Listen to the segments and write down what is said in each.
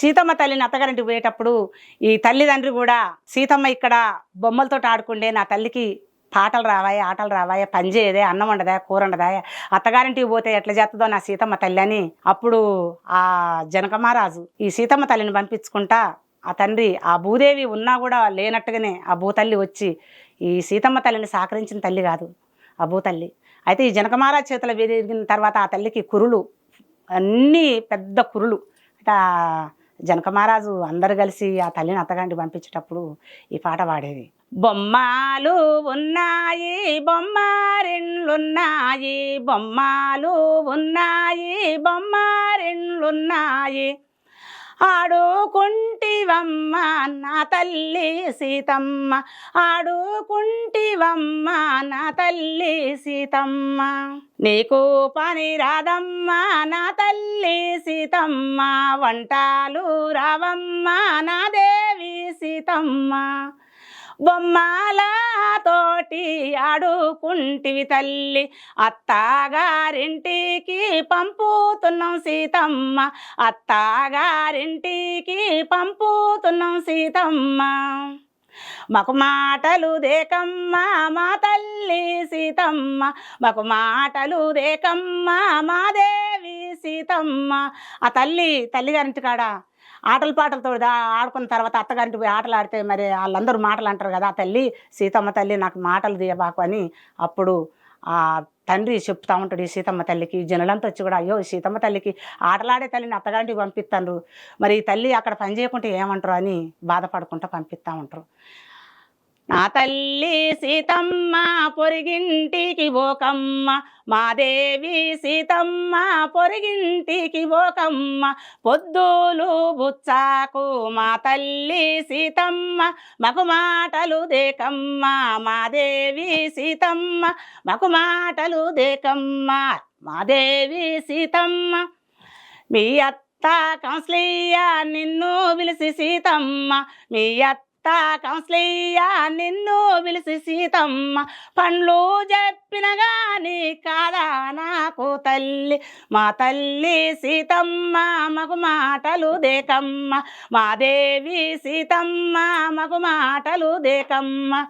సీతమ్మ తల్లిని అత్తగారింటికి పోయేటప్పుడు ఈ తల్లిదండ్రి కూడా సీతమ్మ ఇక్కడ బొమ్మలతో ఆడుకుండే నా తల్లికి పాటలు రావాయి ఆటలు రావాయా పని చేయదే అన్నం వండదా కూర వండదా అత్తగారింటికి పోతే ఎట్లా చేస్తుందో నా సీతమ్మ తల్లి అని అప్పుడు ఆ జనకమహారాజు ఈ సీతమ్మ తల్లిని పంపించుకుంటా ఆ తండ్రి ఆ భూదేవి ఉన్నా కూడా లేనట్టుగానే ఆ భూతల్లి వచ్చి ఈ సీతమ్మ తల్లిని సహకరించిన తల్లి కాదు ఆ భూతల్లి. అయితే ఈ జనకమహారాజు చేతుల విరిగిన తర్వాత ఆ తల్లికి కురులు అన్నీ పెద్ద కురులు. అంటే జనక జనకమహారాజు అందరు కలిసి ఆ తల్లిని అత్తగాంటి పంపించేటప్పుడు ఈ పాట పాడేది. బొమ్మాలు ఉన్నాయి బొమ్మారిండ్లున్నాయి బొమ్మలు ఉన్నాయి బొమ్మారిండ్లున్నాయి ఆడుకుంటివమ్మ నా తల్లి సీతమ్మ. ఆడుకుంటివమ్మ నా తల్లి సీతమ్మ. నీకు పని రాదమ్మా నా తల్లి సీతమ్మ. వంటాలు రావమ్మ నా దేవి సీతమ్మ. బొమ్మలతోటి ఆడుకుంటివి తల్లి. అత్తగారింటికి పంపుతున్నాం సీతమ్మ. అత్తగారింటికి పంపుతున్నాం సీతమ్మ. మాకు మాటలు దేకమ్మ మా తల్లి సీతమ్మ. మాకు మాటలు దేకమ్మ మా దేవి సీతమ్మ. ఆ తల్లి తల్లిగారింటి కాడా? ఆటల పాటలతో ఆడుకున్న తర్వాత అత్తగారింటి పోయి ఆటలు ఆడితే మరి వాళ్ళందరూ మాటలు అంటారు కదా ఆ తల్లి సీతమ్మ తల్లి నాకు మాటలు తీయబాకు అని అప్పుడు ఆ తండ్రి చెప్తా ఉంటాడు ఈ సీతమ్మ తల్లికి. జనులంతా వచ్చి కూడా అయ్యో సీతమ్మ తల్లికి ఆటలాడే తల్లిని అత్తగారింటికి పంపిస్తాను మరి ఈ తల్లి అక్కడ పని చేయకుంటే ఏమంటారు అని బాధపడుకుంటూ పంపిస్తూ ఉంటారు. నా తల్లి సీతమ్మ పొరిగింటికి పోకమ్మ మాదేవి సీతమ్మ పొరిగింటికి ఓకమ్మ. పొద్దులు బుచ్చాకు మా తల్లి సీతమ్మ. మకు మాటలు దేకమ్మ. మాదేవి సీతమ్మ. మకు మాటలు దేకమ్మ. మాదేవి సీతమ్మ. మీ అత్త కౌన్సిలయ్య నిన్ను పిలిచి సీతమ్మ. మీ అత్త కౌన్సిలయ్య నిన్ను పిలిచి సీతమ్మ. పండ్లు చెప్పిన గాని కాదా నాకు తల్లి. మా తల్లి సీతమ్మ మగు మాటలు దేకమ్మ. మా దేవి సీతమ్మ మగు మాటలు దేకమ్మ.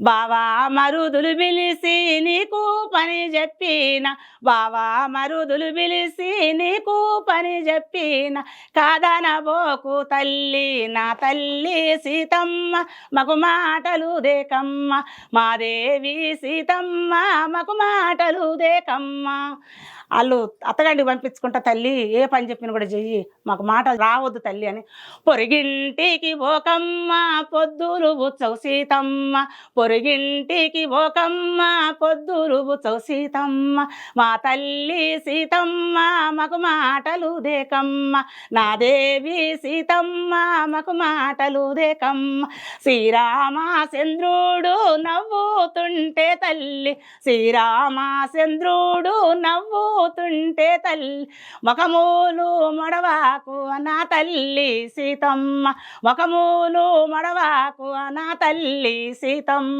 బావా మరుదులు పిలిసి నీకు పని చెప్పిన బావా మరుదులు పిలిసి నీకు పని చెప్పిన కాదనబోకు తల్లి నా తల్లి సీతమ్మ మాకు మాటలు దేకమ్మ మాదేవి సీతమ్మ మాకు మాటలు దేకమ్మ. వాళ్ళు అత్తగంటికి పంపించుకుంటా తల్లి ఏ పని చెప్పినా కూడా చెయ్యి మాకు మాట రావద్దు తల్లి అని. పొరిగింటికి పోకమ్మ పొద్దులు బుచ్చవు సీతమ్మ పొరుగింటికి ఒకమ్మ పొద్దులు సీతమ్మ. మా తల్లి సీతమ్మ మాకు మాటలు దేకమ్మ. నా దేవి సీతమ్మ మాకు మాటలు దేకమ్మ. శ్రీరామచంద్రుడు నవ్వుతుంటే తల్లి. శ్రీరామచంద్రుడు నవ్వుతుంటే తల్లి. ముఖమూలు మడవాకు నా తల్లి సీతమ్మ. ముఖమూలు మడవాకు నా తల్లి సీతమ్మ.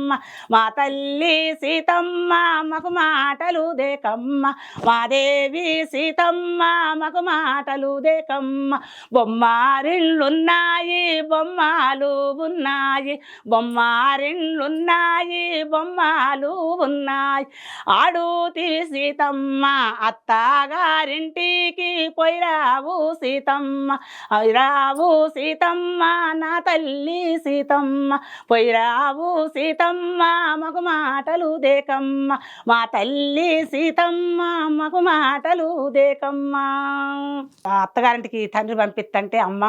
మా తల్లి సీతమ్మ మాకు మాటలు దేకమ్మ. మా దేవి సీతమ్మ మాకు మాటలు దేకమ్మ. బొమ్మారిళ్ళున్నాయి బొమ్మలు ఉన్నాయి. బొమ్మారిళ్ళున్నాయి బొమ్మలు ఉన్నాయి. ఆడుతి సీతమ్మ అత్తగారింటికి పోయిరావు సీతమ్మ. రావు సీతమ్మ నా తల్లి సీతమ్మ. పోయిరావు సీతమ్మ మగు మాటలు దేకమ్మ. మా తల్లి సీతమ్మ మగు మాటలు దేకమ్మ. అత్తగారింటికి తండ్రి పంపిస్తంటే అమ్మ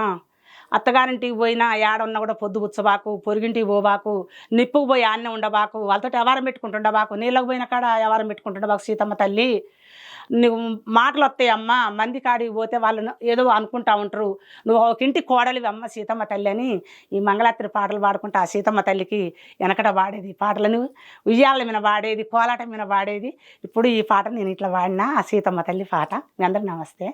అత్తగారింటికి పోయినా ఏడున్నా కూడా పొద్దు పుచ్చబాకు పొరిగింటికి పోబాకు నిప్పుకు పోయి ఆన్నే ఉండబాకు వాళ్ళతో వ్యవహారం పెట్టుకుంటుండబాకు నీళ్ళకు పోయిన కాడ వ్యవహారం పెట్టుకుంటుండబాకు సీతమ్మ తల్లి. నువ్వు మాటలు వస్తాయి మంది కాడికి పోతే వాళ్ళు ఏదో అనుకుంటా ఉంటారు. నువ్వు ఒక ఇంటి కోడలివి అమ్మ సీతమ్మ తల్లి అని ఈ మంగళాత్రి పాటలు పాడుకుంటా ఆ సీతమ్మ తల్లికి వెనకట పాడేది. పాటలను ఉయ్యాల మీద పాడేది కోలాట మీద పాడేది. ఇప్పుడు ఈ పాట నేను ఇట్లా పాడినా ఆ సీతమ్మ తల్లి పాట. మీ అందరూ నమస్తే.